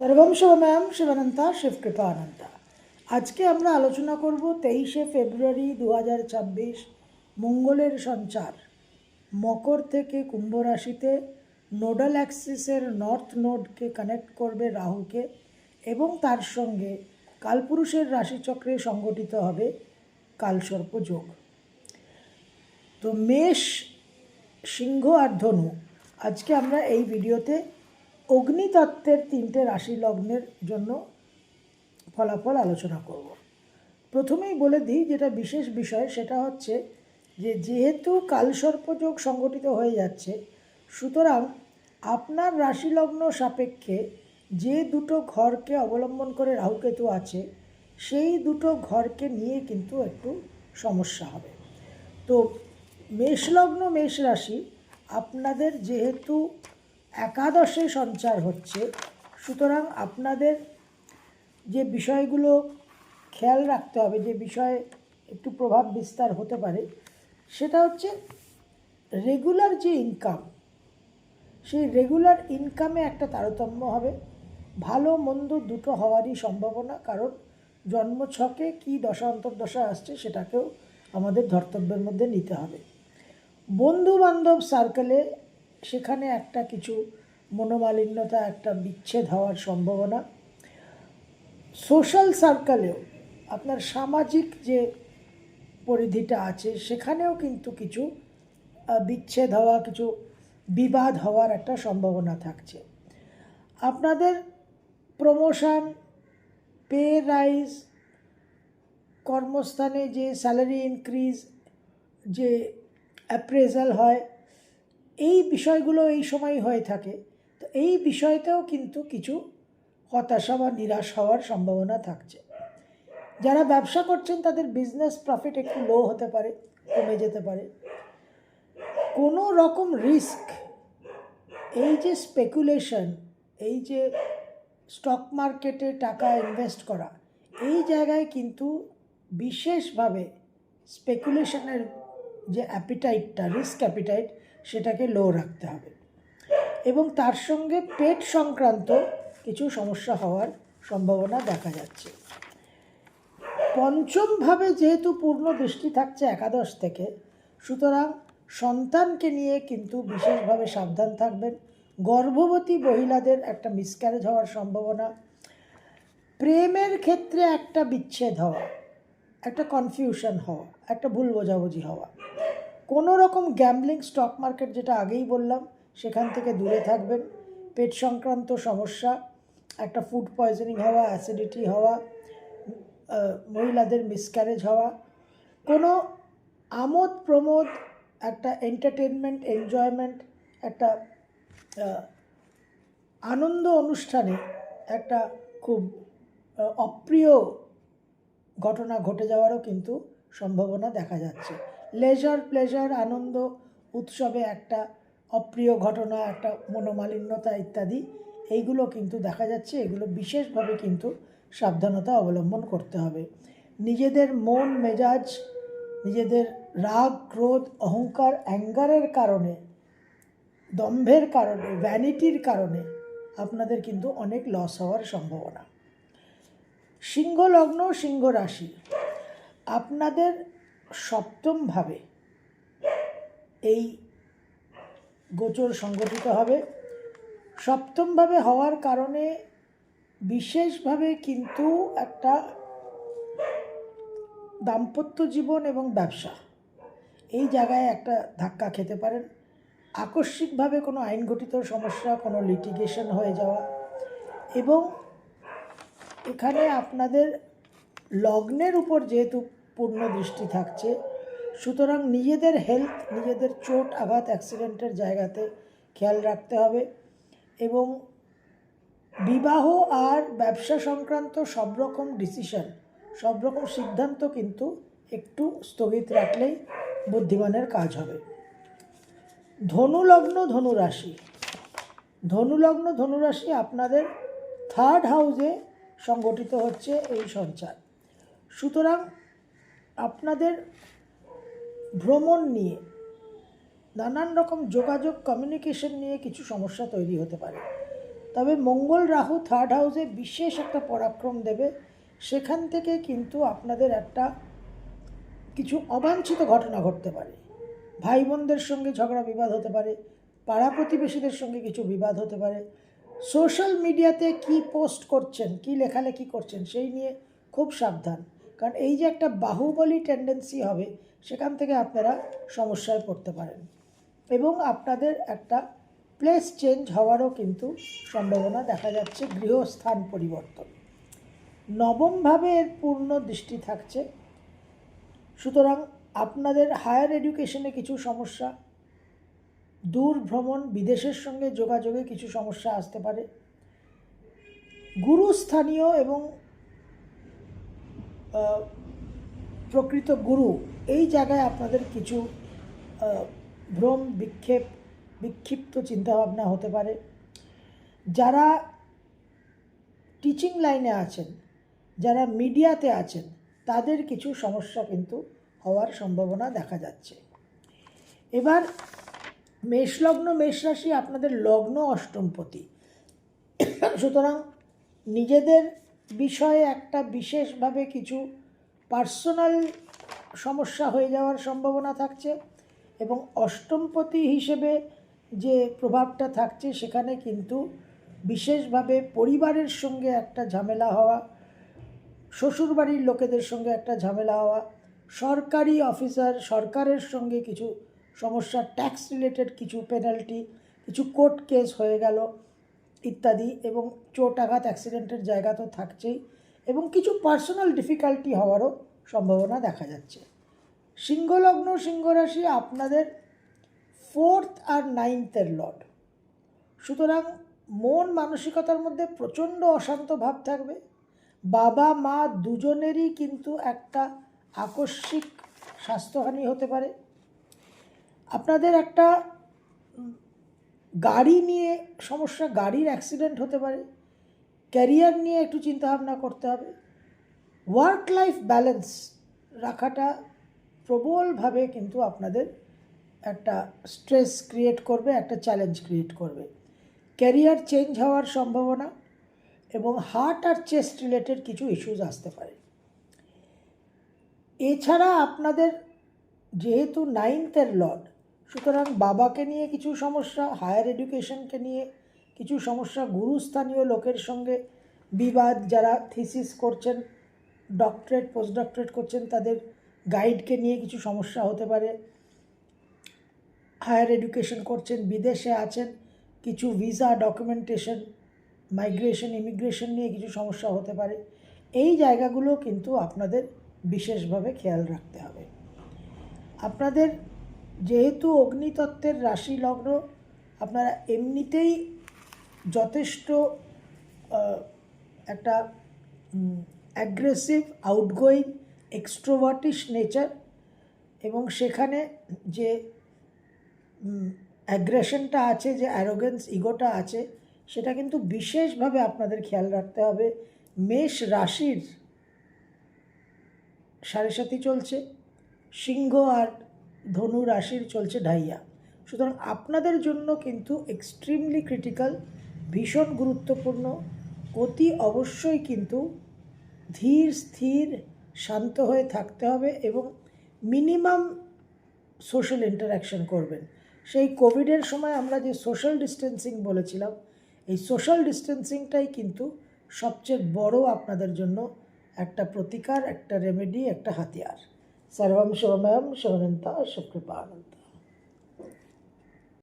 সর্বম শিবময়ম শিবানন্তা শিব কৃপানন্তা আজকে আমরা আলোচনা করব তেইশে ফেব্রুয়ারি দু হাজার ছাব্বিশ মঙ্গলের সঞ্চার। মকর থেকে কুম্ভ রাশিতে নোডাল অ্যাক্সিসের নর্থ নোডকে কানেক্ট করবে রাহুকে এবং তার সঙ্গে কালপুরুষের রাশিচক্রে সংগঠিত হবে কালসর্প যোগ। তো মেষ, সিংহ আর ধনু, আজকে আমরা এই ভিডিওতে অগ্নিতত্ত্বের তিনটে রাশি লগ্নের জন্য ফলাফল আলোচনা করব। প্রথমেই বলে দিই যেটা বিশেষ বিষয়, সেটা হচ্ছে যে যেহেতু কালসর্পযোগ সংগঠিত হয়ে যাচ্ছে, সুতরাং আপনার রাশি লগ্ন সাপেক্ষে যে দুটো ঘরকে অবলম্বন করে রাহুকেতু আছে, সেই দুটো ঘরকে নিয়ে কিন্তু একটু সমস্যা হবে। তো মেষলগ্ন মেষ রাশি, আপনাদের যেহেতু একাদশে সঞ্চার হচ্ছে। সুতরাং আপনাদের যে বিষয়গুলো খেয়াল রাখতে হবে, যে বিষয়ে একটু প্রভাব বিস্তার হতে পারে, সেটা হচ্ছে রেগুলার যে ইনকাম, সেই রেগুলার ইনকামে একটা তারতম্য হবে। ভালো মন্দ দুটো হওয়ারই সম্ভাবনা, কারণ জন্ম ছকে কী দশা অন্তর্দশা আসছে সেটাকেও আমাদের ধর্তব্যের মধ্যে নিতে হবে। বন্ধু বান্ধব সার্কেলে সেখানে একটা কিছু মনোমালিন্যতা, একটা বিচ্ছেদ হওয়ার সম্ভাবনা। সোশ্যাল সার্কেলেও আপনার সামাজিক যে পরিধিটা আছে, সেখানেও কিন্তু কিছু বিচ্ছেদ হওয়া, কিছু বিবাদ হওয়ার একটা সম্ভাবনা থাকছে। আপনাদের প্রমোশন পে রাইজ কর্মস্থানে যে স্যালারি ইনক্রিজ যে অ্যাপ্রেজাল হয় এই বিষয়গুলো এই সময় হয়ে থাকে। তো এই বিষয়তেও কিন্তু কিছু হতাশা বা নিরাশ হওয়ার সম্ভাবনা থাকছে। যারা ব্যবসা করছেন, তাদের বিজনেস প্রফিট একটু লো হতে পারে, কমে যেতে পারে। কোনো রকম রিস্ক এই যে স্পেকুলেশন এই যে স্টক মার্কেটে টাকা ইনভেস্ট করা, এই জায়গায় কিন্তু বিশেষভাবে স্পেকুলেশনের যে অ্যাপিটাইটটা রিস্ক অ্যাপিটাইট সেটাকে লো রাখতে হবে। এবং তার সঙ্গে পেট সংক্রান্ত কিছু সমস্যা হওয়ার সম্ভাবনা দেখা যাচ্ছে। পঞ্চমভাবে যেহেতু পূর্ণ দৃষ্টি থাকছে একাদশ থেকে, সুতরাং সন্তানকে নিয়ে কিন্তু বিশেষভাবে সাবধান থাকবেন। গর্ভবতী মহিলাদের একটা মিসক্যারেজ হওয়ার সম্ভাবনা। প্রেমের ক্ষেত্রে একটা বিচ্ছেদ হওয়া, একটা কনফিউশন হওয়া, একটা ভুল বোঝাবুঝি হওয়া। কোনো রকম গ্যামলিং স্টক মার্কেট যেটা আগেই বললাম, সেখান থেকে দূরে থাকবেন। পেট সংক্রান্ত সমস্যা, একটা ফুড পয়জনিং হওয়া অ্যাসিডিটি হওয়া মহিলাদের মিসক্যারেজ হওয়া, কোনো আমোদ প্রমোদ, একটা এন্টারটেনমেন্ট এনজয়মেন্ট একটা আনন্দ অনুষ্ঠানে একটা খুব অপ্রিয় ঘটনা ঘটে যাওয়ারও কিন্তু সম্ভাবনা দেখা যাচ্ছে। লেজার প্লেজার আনন্দ, উৎসবে একটা অপ্রিয় ঘটনা, একটা মনোমালিন্যতা ইত্যাদি, এইগুলো কিন্তু দেখা যাচ্ছে। এগুলো বিশেষভাবে কিন্তু সাবধানতা অবলম্বন করতে হবে। নিজেদের মন, মেজাজ, নিজেদের রাগ, ক্রোধ, অহংকার, অ্যাঙ্গারের কারণে, দম্ভের কারণে, ভ্যানিটির কারণে আপনাদের কিন্তু অনেক লস হওয়ার সম্ভাবনা। সিংহ লগ্ন সিংহ রাশি আপনাদের সপ্তমভাবে এই গোচর সংগঠিত হবে। সপ্তমভাবে হওয়ার কারণে বিশেষভাবে কিন্তু একটা দাম্পত্য জীবন এবং ব্যবসা এই জায়গায় একটা ধাক্কা খেতে পারেন। আকস্মিকভাবে কোনো আইনঘটিত সমস্যা, কোনো লিটিগেশন হয়ে যাওয়া এবং এখানে আপনাদের লগ্নের উপর যেহেতু পূর্ণ দৃষ্টি থাকছে। সুতরাং নিজেদের হেলথ নিজেদের চোট, আঘাত অ্যাক্সিডেন্টের জায়গাতে খেয়াল রাখতে হবে এবং বিবাহ আর ব্যবসা সংক্রান্ত সব রকম ডিসিশন সব রকম সিদ্ধান্ত কিন্তু একটু স্থগিত রাখলেই বুদ্ধিমানের কাজ হবে। ধনুলগ্ন ধনুরাশি। ধনুলগ্ন ধনুরাশি আপনাদের থার্ড হাউসে সংগঠিত হচ্ছে এই সঞ্চার। সুতরাং আপনাদের ভ্রমণ নিয়ে নানান রকম যোগাযোগ কমিউনিকেশন নিয়ে কিছু সমস্যা তৈরি হতে পারে। তবে মঙ্গল রাহু থার্ড হাউসে বিশেষ একটা পরাক্রম দেবে। সেখান থেকে কিন্তু আপনাদের একটা কিছু অবাঞ্ছিত ঘটনা ঘটতে পারে। ভাই বোনদের সঙ্গে ঝগড়া বিবাদ হতে পারে, পাড়া প্রতিবেশীদের সঙ্গে কিছু বিবাদ হতে পারে। সোশ্যাল মিডিয়াতে কি পোস্ট করছেন, কি লেখালেখি করছেন, সেই নিয়ে খুব সাবধান। কারণ এই যে একটা বাহুবলী টেন্ডেন্সি হবে, সেখান থেকে আপনারা সমস্যায় পড়তে পারেন। এবং আপনাদের একটা প্লেস চেঞ্জ হওয়ারও কিন্তু সম্ভাবনা দেখা যাচ্ছে, গৃহস্থান পরিবর্তন। নবমভাবে এর পূর্ণ দৃষ্টি থাকছে। সুতরাং আপনাদের হায়ার এডুকেশনে কিছু সমস্যা, দূর ভ্রমণ, বিদেশের সঙ্গে যোগাযোগে কিছু সমস্যা আসতে পারে। গুরুস্থানীয় এবং প্রকৃত গুরু, এই জায়গায় আপনাদের কিছু ভ্রম, বিক্ষেপ, বিক্ষিপ্ত চিন্তাভাবনা হতে পারে। যারা টিচিং লাইনে আছেন, যারা মিডিয়াতে আছেন, তাদের কিছু সমস্যা কিন্তু হওয়ার সম্ভাবনা দেখা যাচ্ছে। এবার মেষলগ্ন মেষ রাশি আপনাদের লগ্ন অষ্টমপতি। সুতরাং নিজেদের বিষয়ে একটা বিশেষভাবে কিছু পার্সোনাল সমস্যা হয়ে যাওয়ার সম্ভাবনা থাকছে এবং অষ্টমপতি হিসেবে যে প্রভাবটা থাকছে সেখানে কিন্তু বিশেষভাবে পরিবারের সঙ্গে একটা ঝামেলা হওয়া, শ্বশুরবাড়ির লোকেদের সঙ্গে একটা ঝামেলা হওয়া, সরকারি অফিসার, সরকারের সঙ্গে কিছু সমস্যা ট্যাক্স রিলেটেড কিছু পেনাল্টি কিছু কোর্ট কেস হয়ে গেল। ইত্যাদি এবং চোট আঘাত অ্যাক্সিডেন্টের জায়গা তো থাকছেই এবং কিছু পার্সোনাল ডিফিকাল্টি হওয়ারও সম্ভাবনা দেখা যাচ্ছে। সিংহলগ্ন সিংহরাশি আপনাদের ফোর্থ আর নাইনথের লর্ড সুতরাং মন মানসিকতার মধ্যে প্রচণ্ড অশান্ত ভাব থাকবে। বাবা, মা দুজনেরই কিন্তু একটা আকস্মিক স্বাস্থ্যহানি হতে পারে। আপনাদের একটা গাড়ি নিয়ে, সমস্যা, গাড়ির অ্যাক্সিডেন্ট হতে পারে। ক্যারিয়ার নিয়ে একটু চিন্তাভাবনা করতে হবে। ওয়ার্ক লাইফ ব্যালেন্স রাখাটা প্রবলভাবে কিন্তু আপনাদের একটা স্ট্রেস ক্রিয়েট করবে, একটা চ্যালেঞ্জ ক্রিয়েট করবে। ক্যারিয়ার চেঞ্জ হওয়ার সম্ভাবনা এবং হার্ট আর চেস্ট রিলেটেড কিছু ইস্যুজ আসতে পারে। এছাড়া আপনাদের যেহেতু নাইনথের লর্ড সুতরাং বাবাকে নিয়ে কিছু সমস্যা হায়ার এডুকেশনকে নিয়ে কিছু সমস্যা, গুরুস্থানীয় লোকের সঙ্গে বিবাদ, যারা থিসিস করছেন ডক্টরেট পোস্ট ডক্টরেট করছেন, তাদের গাইডকে নিয়ে কিছু সমস্যা হতে পারে। হায়ার এডুকেশন করছেন, বিদেশে আছেন, কিছু ভিসা ডকুমেন্টেশন মাইগ্রেশন ইমিগ্রেশন নিয়ে কিছু সমস্যা হতে পারে। এই জায়গাগুলো কিন্তু আপনাদের বিশেষভাবে খেয়াল রাখতে হবে। আপনাদের যেহেতু অগ্নিতত্ত্বের রাশি লগ্ন আপনারা এমনিতেই যথেষ্ট একটা অ্যাগ্রেসিভ আউটগোয়িং এক্সট্রোভার্টিশ নেচার এবং সেখানে যে অ্যাগ্রেশনটা আছে, যে অ্যারোগেন্স ইগোটা আছে, সেটা কিন্তু বিশেষভাবে আপনাদের খেয়াল রাখতে হবে। মেষ রাশির সাড়ে সাথী চলছে, সিংহ আর ধনু রাশির চলছে ঢাইয়া। সুতরাং আপনাদের জন্য কিন্তু এক্সট্রিমলি ক্রিটিক্যাল ভীষণ গুরুত্বপূর্ণ, অতি অবশ্যই কিন্তু ধীর, স্থির, শান্ত হয়ে থাকতে হবে এবং মিনিমাম সোশ্যাল ইন্টারাকশন করবেন। সেই কোভিডের সময় আমরা যে সোশ্যাল ডিস্টেন্সিং বলেছিলাম, এই সোশ্যাল ডিস্টেন্সিংটাই কিন্তু সবচেয়ে বড় আপনাদের জন্য একটা প্রতিকার, একটা রেমেডি একটা হাতিয়ার। সর্বম শিবময়ম শিবনন্তা শিবকৃপানন্তা